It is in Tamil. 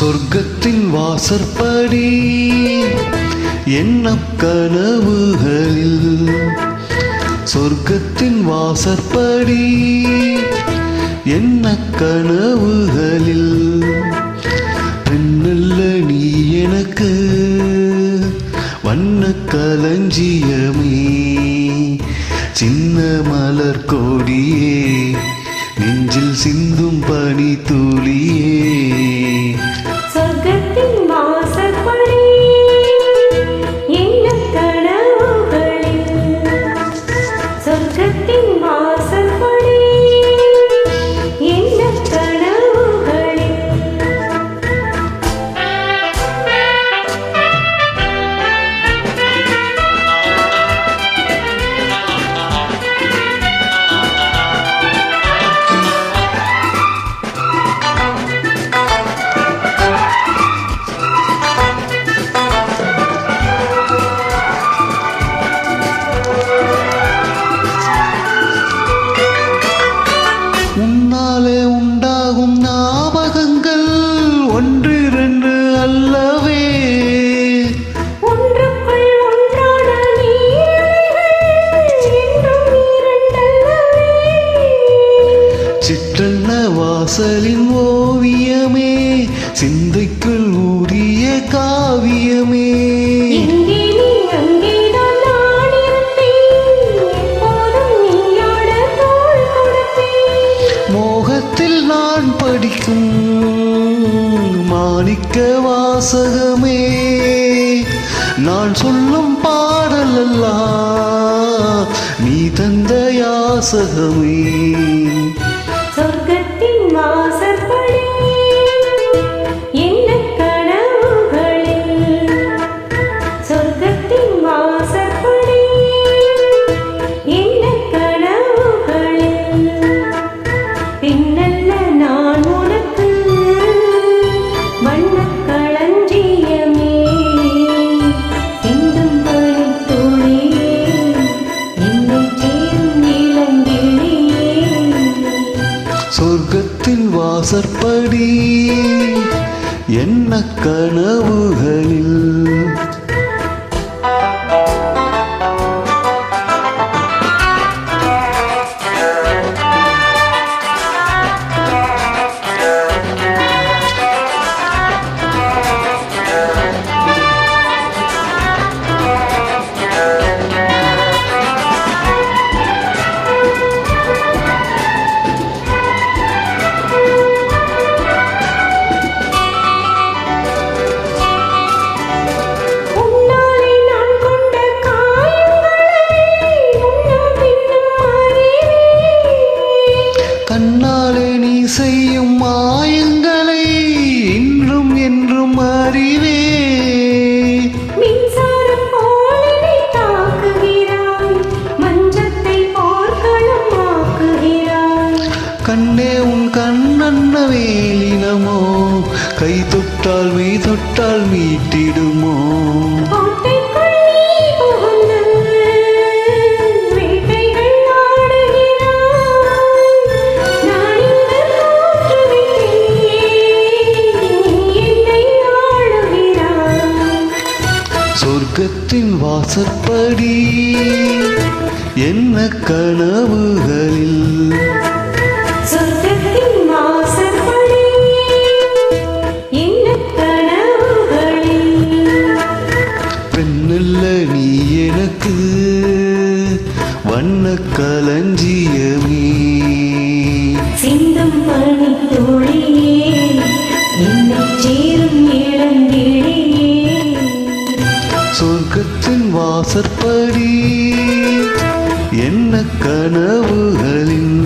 சொர்க்கத்தின் வாசற்படி என்ன கனவுகளில். சொர்க்கத்தின் வாசற்படி என்ன கனவுகளில். பெண்ணல்ல நீ எனக்கு வண்ண களஞ்சியமே சின்ன மலர் கொடியே வாசலின் ஓவியமே சிந்தைக்குள் ஊறிய காவியமே. மோகத்தில் நான் படிக்கும் மாணிக்க வாசகமே நான் சொல்லும் பாடலெல்லாம் நீ தந்த யாசகமே. வாசற்படி என்ன கனவுகளில் அறிவே கண்ணே உன் கண்ணன்ன வேலினமோ கை தொட்டால் மெய் தொட்டால் மீட்டிடுமோ சொர்க்கத்தின் வாசற்படி என்ன கனவுகளில்? பெண்ணல்ல நீ எனக்கு வண்ண களஞ்சியமே. சிந்தும் பனித்துளியே என்னைச் ஆசைப்படி என்ன கனவுகளின்